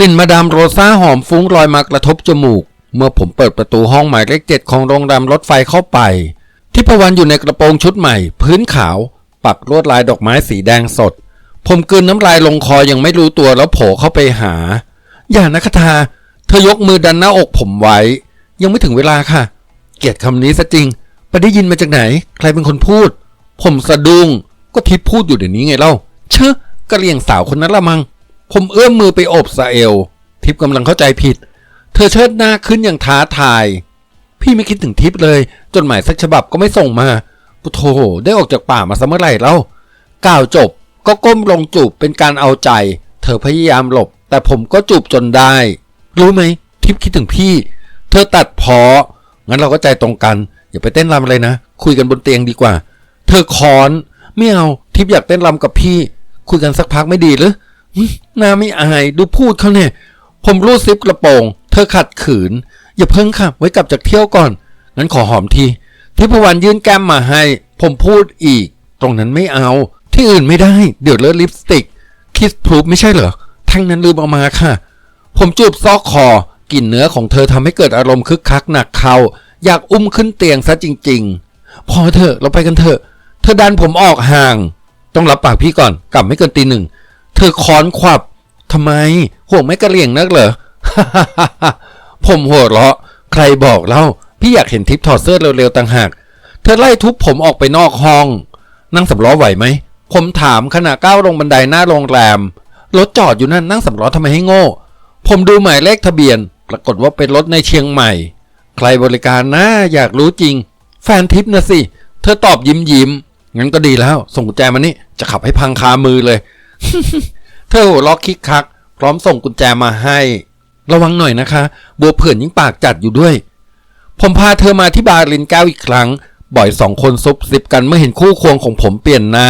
กลิ่นมาดามโรซ่าหอมฟุ้งลอยมากระทบจมูก เมื่อผมเปิดประตูห้องหมายเลขเจ็ดของโรงแรมรถไฟเข้าไปทิพวรรณอยู่ในกระโปรงชุดใหม่ พื้นขาว ปักลวดลายดอกไม้สีแดงสด ผมกลืนน้ำลายลงคอยังไม่รู้ตัวแล้วโผล่เข้าไปหา อย่านะคทา เธอยกมือดันหน้าอกผมไว้ ยังไม่ถึงเวลาค่ะ เกลียดคำนี้ซะจริง ไปได้ยินมาจากไหน ใครเป็นคนพูด ผมสะดุ้งก็ทิพพูดอยู่เดี๋ยวนี้ไงเล่า เชอะกระเลียงสาวคนนั้นละมัง ผมเอื้อมมือไปโอบสะเอล ทิพย์กำลังเข้าใจผิด เธอเชิดหน้าขึ้นอย่างท้าทาย พี่ไม่คิดถึงทิพย์เลย จดหมายสักฉบับก็ไม่ส่งมาปุโธได้ออกจากป่ามาซะเมื่อไหร่แล้วกล่าวจบก็ก้มลงจูบเป็นการเอาใจ เธอพยายามหลบ แต่ผมก็จูบจนได้ รู้ไหม ทิพย์คิดถึงพี่ เธอตัดพองั้นเราก็ใจตรงกัน อย่าไปเต้นรำเลยนะ คุยกันบนเตียงดีกว่า เธอคอนไม่เอาทิพย์อยากเต้นรำกับพี่ คุยกันสักพักไม่ดีหรือ หน้าไม่อายดูพูดเขาเนี่ย ผมรูดซิปกระโปรง เธอขัดขืน อย่าเพิ่งค่ะ ไว้กลับจากเที่ยวก่อน งั้นขอหอมทีทิพวรรณยื่นแก้มมาให้ ผมพูดอีก ตรงนั้นไม่เอา ที่อื่นไม่ได้ เดี๋ยวเลอะลิปสติก คิสพรูฟไม่ใช่เหรอ ทั้งนั้นลืมเอามาค่ะ ผมจูบซอกคอกลิ่นเนื้อของเธอทำให้เกิดอารมณ์คึกคักหนักเขาอยากอุ้มขึ้นเตียงซะจริง ๆ พอเถอะเราไปกันเถอะ เธอดันผมออกห่าง ต้องรับปากพี่ก่อน กลับไม่เกินตีหนึ่ง เธอค้อนขวับทำไม ห่วงไม่กระเหลี่ยงนักเหรอผมหัวเราะ ใครบอกเล่า พี่อยากเห็นทิปถอดเสื้อเร็วๆต่างหาก เธอไล่ทุบผมออกไปนอกห้อง นั่งสำล้อไหวไหม ผมถามขณะก้าวลงบันไดหน้าโรงแรม รถจอดอยู่นั่นนั่งสำล้อทำไมให้โง่ ผมดูหมายเลขทะเบียน ปรากฏว่าเป็นรถในเชียงใหม่ ใครบริการนะอยากรู้จริง แฟนทิปนะสิ เธอตอบยิ้มยิ้มๆงั้นก็ดีแล้ว ส่งกุญแจมานี่ จะขับให้พังคามือเลย เธอหัวเราะคิกคัก พร้อมส่งกุญแจมาให้ ระวังหน่อยนะคะ บัวเผื่อนยิ่งปากจัดอยู่ด้วย ผมพาเธอมาที่บาร์ลินแก้วอีกครั้ง บ่อยสองคนซุบซิบกันเมื่อเห็นคู่ควงของผมเปลี่ยนหน้า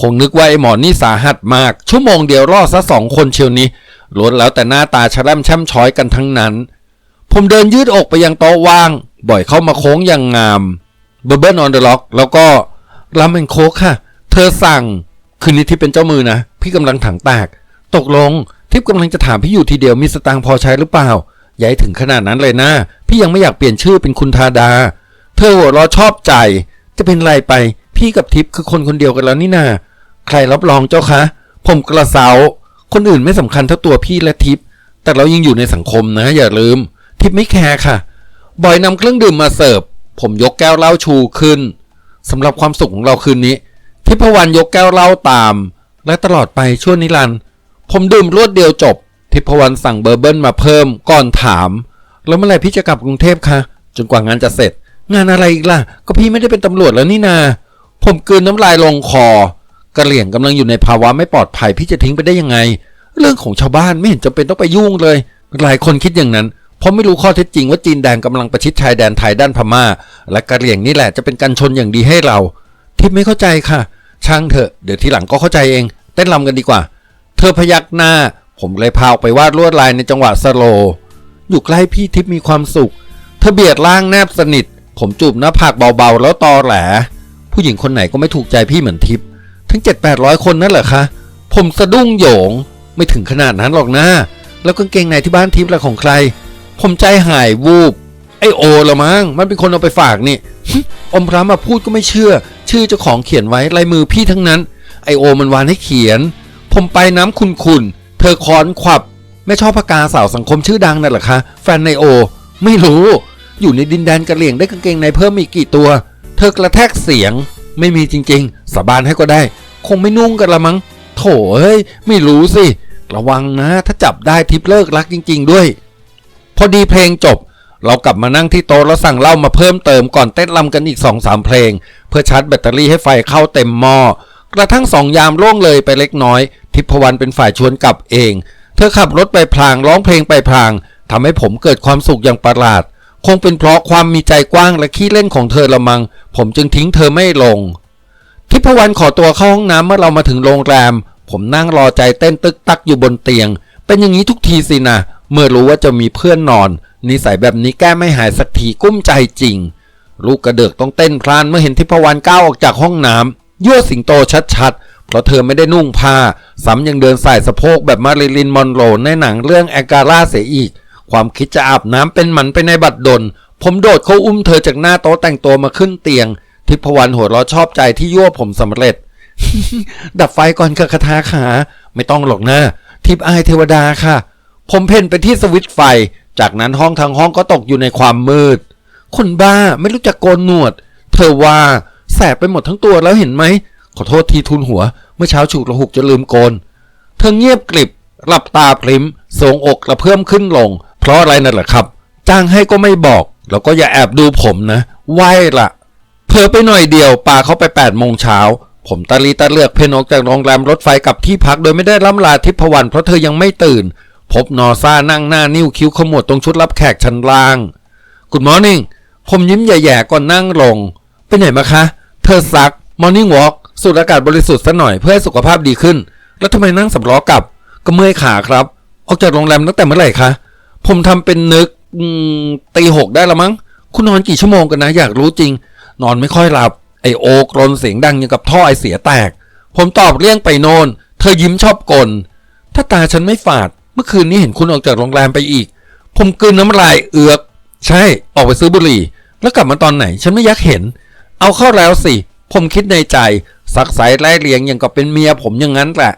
คงนึกว่าไอ้หมอนี่สาหัสมาก ชั่วโมงเดียวรอดซะสองคนเชียวนี้ล้วนแล้วแต่หน้าตาชะแลมแช่มช้อยกันทั้งนั้น ผมเดินยืดอกไปยังโต๊ะว่าง บ่อยเข้ามาโค้งอย่างงามเบอร์เบิร์นออนเดอะล็อกแล้วก็ราเมนโคกค่ะ เธอสั่ง คืนนี้ที่เป็นเจ้ามือนะ พี่กำลังถังแตก ตกลง ทิพย์กำลังจะถามพี่อยู่ทีเดียวมีสตางค์พอใช้หรือเปล่าย่าให้ถึงขนาดนั้นเลยนะ พี่ยังไม่อยากเปลี่ยนชื่อเป็นคุณธาดา เธอหัวเราะชอบใจ จะเป็นไรไป พี่กับทิพย์คือคนคนเดียวกันแล้วนี่นาใครรับรองเจ้าคะ ผมกระเซาคนอื่นไม่สำคัญเท่าตัวพี่และทิพย์แต่เรายังอยู่ในสังคมนะ อย่าลืม ทิพย์ไม่แคร์ค่ะ บอยนำเครื่องดื่มมาเสิร์ฟ ผมยกแก้วเหล้าชูขึ้นสำหรับความสุขของเราคืนนี้ ทิพวรรณยกแก้วเหล้าตาม และตลอดไปชั่วนิรันดร์ผมดื่มรวดเดียวจบ ทิพวรรณสั่งเบอร์เบิลมาเพิ่มก่อนถาม แล้วเมื่อไหร่พี่จะกลับกรุงเทพคะจนกว่างานจะเสร็จ งานอะไรอีกล่ะ ก็พี่ไม่ได้เป็นตำรวจแล้วนี่นา ผมกลืนน้ำลายลงคอกระเหลี่ยงกำลังอยู่ในภาวะไม่ปลอดภัยพี่จะทิ้งไปได้ยังไง เรื่องของชาวบ้านไม่เห็นจำเป็นต้องไปยุ่งเลย หลายคนคิดอย่างนั้นเพราะไม่รู้ข้อเท็จจริงว่าจีนแดงกำลังประชิดชายแดนไทยด้านพม่า และกระเหลี่ยงนี่แหละจะเป็นการชนอย่างดีให้เรา ทิพไม่เข้าใจค่ะ ช่างเถอะเดี๋ยวทีหลังก็เข้าใจเอง เต้นรำกันดีกว่า เธอพยักหน้า ผมเลยพาออกไปวาดลวดลายในจังหวะสโล อยู่ใกล้พี่ทิพย์มีความสุข เธอเบียดล่างแนบสนิท ผมจูบหน้าผากเบาๆ แล้วตอแหล ผู้หญิงคนไหนก็ไม่ถูกใจพี่เหมือนทิพย์ทั้งเจ็ดแปดร้อยคนนั่นเหรอคะ ผมสะดุ้งโหยง ไม่ถึงขนาดนั้นหรอกนะ แล้วกางเกงในที่บ้านทิพย์ละของใคร ผมใจหายวูบ ไอโอละมั้งมันเป็นคนเอาไปฝากนี่อมพระมาพูดก็ไม่เชื่อ ชื่อเจ้าของเขียนไว้ลายมือพี่ทั้งนั้น ไอโอมันวานให้เขียน ผมไปน้ำคุณคุณเธอคอนขวับไม่ชอบพกาสาวสังคมชื่อดังนั่นหรอคะแฟนไนโอ ไม่รู้ อยู่ในดินแดนกระเหลี่ยงได้กางเกงในเพิ่มอีกกี่ตัว เธอกระแทกเสียง ไม่มีจริง ๆ สาบานให้ก็ได้ คงไม่นุ่งกันละมั้งโถเอ้ยไม่รู้สิ ระวังนะ ถ้าจับได้ทิปเลิกรักจริง ๆ ด้วย พอดีเพลงจบ เรากลับมานั่งที่โต๊ะแล้วสั่งเหล้ามาเพิ่มเติมก่อนเต้นรำกันอีก2องสามเพลง เพื่อชาร์จแบตเตอรี่ให้ไฟเข้าเต็มหม้อกระทั่งสองยามล่วงเลยไปเล็กน้อย ทิพวรรณเป็นฝ่ายชวนกลับเอง เธอขับรถไปพลางร้องเพลงไปพลางทำให้ผมเกิดความสุขอย่างประหลาด คงเป็นเพราะความมีใจกว้างและขี้เล่นของเธอละมัง ผมจึงทิ้งเธอไม่ลง ทิพวรรณขอตัวเข้าห้องน้ำเมื่อเรามาถึงโรงแรม ผมนั่งรอใจเต้นตึกตักอยู่บนเตียง เป็นอย่างนี้ทุกทีสินะเมื่อรู้ว่าจะมีเพื่อนนอน นิสัยแบบนี้แก้ไม่หายสักทีกุ้มใจจริง ลูกกระเดือกต้องเต้นพลานเมื่อเห็นทิพวรรณก้าวออกจากห้องน้ำยั่วสิงโตชัดๆ เพราะเธอไม่ได้นุ่งผ้าซ้ำยังเดินใส่สะโพกแบบมาริลินมอนโรในหนังเรื่องแอการ่าเสียอีก ความคิดจะอาบน้ำเป็นหมันไปในบัดดล ผมโดดเข้าอุ้มเธอจากหน้าโต๊ะแต่งตัวมาขึ้นเตียง ทิพวรรณหัวเราะชอบใจที่ยั่วผมสำเร็จ ดับไฟก่อนค่ะคาถาขา ไม่ต้องหรอกนะทิพย์อายเทวดาค่ะ ผมเพ่นไปที่สวิตไฟ จากนั้นห้องทางห้องก็ตกอยู่ในความมืด คนบ้าไม่รู้จักโกนหนวด เธอว่าแสบไปหมดทั้งตัวแล้วเห็นไหม ขอโทษทีทุนหัว เมื่อเช้าฉุกระหุกจะลืมโกน เธอเงียบกริบ หลับตาพริมทรงอกกระเพื่อมขึ้นลง เพราะอะไรนั่นแหละครับ จ้างให้ก็ไม่บอก แล้วก็อย่าแอบดูผมนะ ไหวละเผลอไปหน่อยเดียวปาเข้าไป8ปดโมงเช้า ผมตะลีตะเลือกเพนออกจากโรงแรมรถไฟกลับที่พักโดยไม่ได้ล่ำลาทิพวรรณเพราะเธอยังไม่ตื่น พบนอซ่านั่งหน้านิ้วคิ้วขมวดตรงชุดรับแขกชั้นล่าง Good morning ผมยิ้มแย่ๆก่อนนั่งลง ไปไหนมาคะ เธอซัก Morning Walk สูดอากาศบริสุทธิ์ซะหน่อยเพื่อให้สุขภาพดีขึ้น แล้วทำไมนั่งสำล้อกลับ ก็เมื่อยขาครับ ออกจากโรงแรมตั้งแต่เมื่อไหร่คะ ผมทำเป็นนึกตีหกได้ละมั้ง คุณนอนกี่ชั่วโมงกันนะ อยากรู้จริง นอนไม่ค่อยหลับ ไอโอกรนเสียงดังอย่างกับท่อไอเสียแตก ผมตอบเลี่ยงไปโนน เธอยิ้มชอบกล ถ้าตาฉันไม่ฝาด เมื่อคืนนี้เห็นคุณออกจากโรงแรมไปอีก ผมกลืนน้ำลายเอือกใช่ ออกไปซื้อบุหรี่ แล้วกลับมาตอนไหน ฉันไม่อยักเห็น เอาเข้าแล้วสิ ผมคิดในใจ สักสายไล่เลียงอย่างกับเป็นเมียผมอย่างนั้นแหละ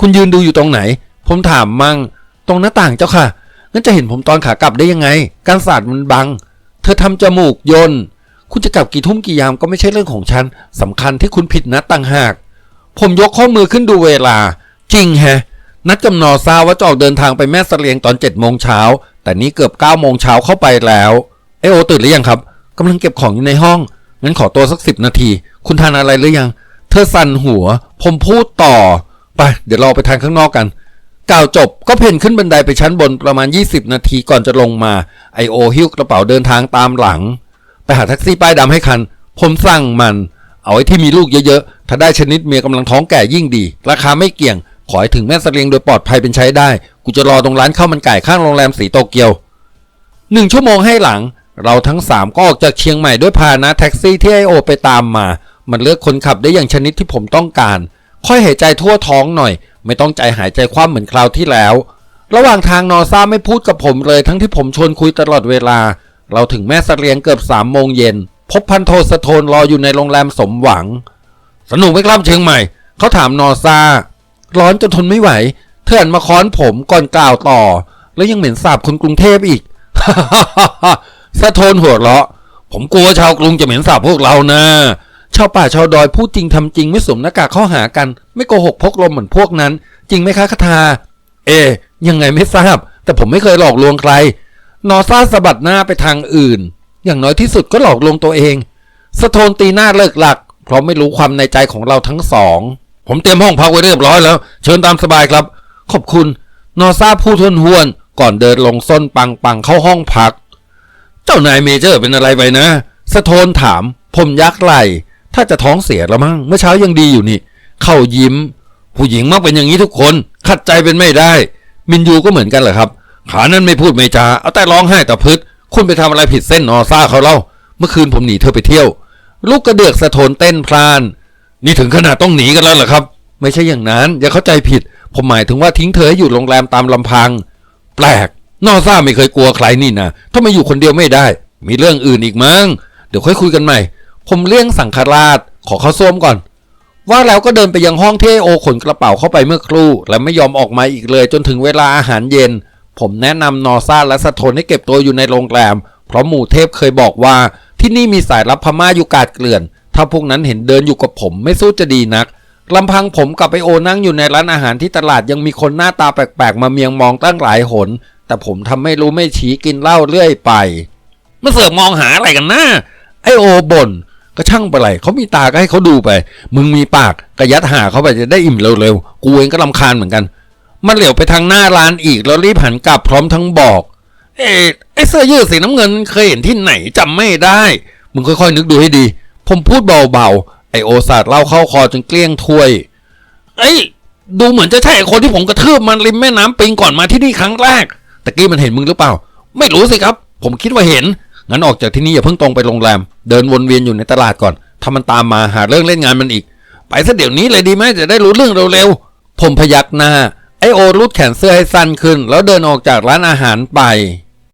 คุณยืนดูอยู่ตรงไหน ผมถามมั่ง ตรงหน้าต่างเจ้าค่ะ งั้นจะเห็นผมตอนขากลับได้ยังไง การศาสตร์มันบัง เธอทำจมูกยนต์คุณจะกลับกี่ทุ่มกี่ยามก็ไม่ใช่เรื่องของฉันสำคัญที่คุณผิดนัดต่างหาก ผมยกข้อมือขึ้นดูเวลา จริงแฮะ นัดกำนอซาว่าจะออกเดินทางไปแม่สเสลียงตอน7จ็ดโมงเช้า แต่นี้เกือบ9ก้าโมงเช้าเข้าไปแล้วไอโอตื่นหรือยังครับกำลังเก็บของอยู่ในห้อง งั้นขอตัวสักสิบนาที คุณทานอะไรหรือยัง เธอสั่นหัว ผมพูดต่อ ไป เดี๋ยวเราไปทานข้างนอกกัน กล่าวจบก็เพ่นขึ้นบันไดไปชั้นบนประมาณ 20 นาทีก่อนจะลงมา ไอโอหิ้วกระเป๋าเดินทางตามหลัง ไปหาแท็กซี่ป้ายดำให้คัน ผมสั่งมัน เอาไอ้ที่มีลูกเยอะๆ ถ้าได้ชนิดเมียกำลังท้องแก่ยิ่งดี ราคาไม่เกี่ยง ขอให้ถึงแม่สเสลียงโดยปลอดภัยเป็นใช้ได้ กูจะรอตรงร้านข้าวมันไก่ข้างโรงแรมสีโตเกียวหนึ่งชั่วโมงให้หลัง เราทั้งสามก็ออกจากเชียงใหม่ด้วยพาหนะแท็กซี่ที่ไอโอไปตามมา มันเลือกคนขับได้อย่างชนิดที่ผมต้องการ ค่อยหายใจทั่วท้องหน่อย ไม่ต้องใจหายใจคว่ำเหมือนคราวที่แล้ว ระหว่างทางนอซ่าไม่พูดกับผมเลย ทั้งที่ผมชวนคุยตลอดเวลา เราถึงแม่สเสลียงเกือบสามโมงเย็นพบพันโทสะโทนรออยู่ในโรงแรมสมหวัง สนุกไหมครับเชียงใหม่ เขาถามนอซ่า ร้อนจนทนไม่ไหว เถื่อนมาค้อนผมก่อนกล่าวต่อ แล้วยังเหม็นสาบคนกรุงเทพอีกสะโทนหัวเราะ ผมกลัวชาวกรุงจะเหม็นสาบพวกเรานะชาวป่าชาวดอยพูดจริงทำจริงไม่สวมหน้ากากเข้าหากัน ไม่โกหกพกลมเหมือนพวกนั้น จริงไหมคะคาทา เอ ยังไงไม่ทราบ แต่ผมไม่เคยหลอกลวงใคร นอซ่าสะบัดหน้าไปทางอื่น อย่างน้อยที่สุดก็หลอกลวงตัวเอง สะโทนตีหน้าเลิกหลัก เพราะไม่รู้ความในใจของเราทั้งสอง ผมเตรียมห้องพักไว้เรียบร้อยแล้ว เชิญตามสบายครับ ขอบคุณ นอซ่าพูดทวนหวน ก่อนเดินลงส้นปังปังเข้าห้องพัก เจ้านายเมเจอร์เป็นอะไรไปนะ สะโทนถาม ผมยักไหล ถ้าจะท้องเสียแล้วมั้ง เมื่อเช้ายังดีอยู่นี่ เข้ายิ้ม ผู้หญิงมักเป็นอย่างนี้ทุกคน ขัดใจเป็นไม่ได้ มินยูก็เหมือนกันเหรอครับ ขานั้นไม่พูดไม่จา เอาแต่ร้องไห้แต่พึดคุณไปทำอะไรผิดเส้นนอซ่าเขาเล่า เมื่อคืนผมหนีเธอไปเที่ยว ลูกกระเดือกสะโทนเต้นพลาน นี่ถึงขนาดต้องหนีกันแล้วเหรอครับ ไม่ใช่อย่างนั้น อย่าเข้าใจผิด ผมหมายถึงว่าทิ้งเธอให้อยู่โรงแรมตามลำพัง แปลกนอซ่าไม่เคยกลัวใครนี่นะถ้ามาอยู่คนเดียวไม่ได้ มีเรื่องอื่นอีกมั้งเดี๋ยวค่อยคุยกันใหม่ ผมเลี่ยงสังฆราช ขอเข้าส้วมก่อน ว่าแล้วก็เดินไปยังห้องเทโอขนกระเป๋าเข้าไปเมื่อครู่ และไม่ยอมออกมาอีกเลย จนถึงเวลาอาหารเย็น ผมแนะนำนอซ่าและสะทนให้เก็บตัวอยู่ในโรงแรม เพราะหมู่เทพเคยบอกว่าที่นี่มีสายลับพม่าอยู่กาดเกลื่อน ถ้าพวกนั้นเห็นเดินอยู่กับผมไม่สู้จะดีนักลำพังผมกับไอโอนั่งอยู่ในร้านอาหารที่ตลาดยังมีคนหน้าตาแปลกๆ มาเมียงมองตั้งหลายหน แต่ผมทำไม่รู้ไม่ชี้กินเหล้าเรื่อยไปมาเสือกมองหาอะไรกันนะไอโอบ่นก็ช่างไปไรเขามีตาก็ให้เขาดูไป มึงมีปากก็ยัดหาเขาไปจะได้อิ่มเร็วๆ กูเองก็ลำคาญเหมือนกัน มันเหลียวไปทางหน้าร้านอีกแล้วรีบหันกลับพร้อมทั้งบอก เอ๊ไอเสื้อยืดสีน้ำเงินเคยเห็นที่ไหนจำไม่ได้ มึงค่อยๆนึกดูให้ดี ผมพูดเบาๆ ไอโอซาดเล่าเข้าคอจนเกลี้ยงถ้วย เอ้ย ดูเหมือนจะใช่ไอคนที่ผมกระทืบมันริมแม่น้ำปิงก่อนมาที่นี่ครั้งแรกตะกี้มันเห็นมึงหรือเปล่า ไม่รู้สิครับ ผมคิดว่าเห็น งั้นออกจากที่นี่อย่าเพิ่งตรงไปโรงแรม เดินวนเวียนอยู่ในตลาดก่อน ถ้ามันตามมาหาเรื่องเล่นงานมันอีก ไปซะเดี๋ยวนี้เลยดีไหมจะได้รู้เรื่องเร็วๆ ผมพยักหน้า ไอโอรูดแขนเสื้อให้สั้นขึ้น แล้วเดินออกจากร้านอาหารไป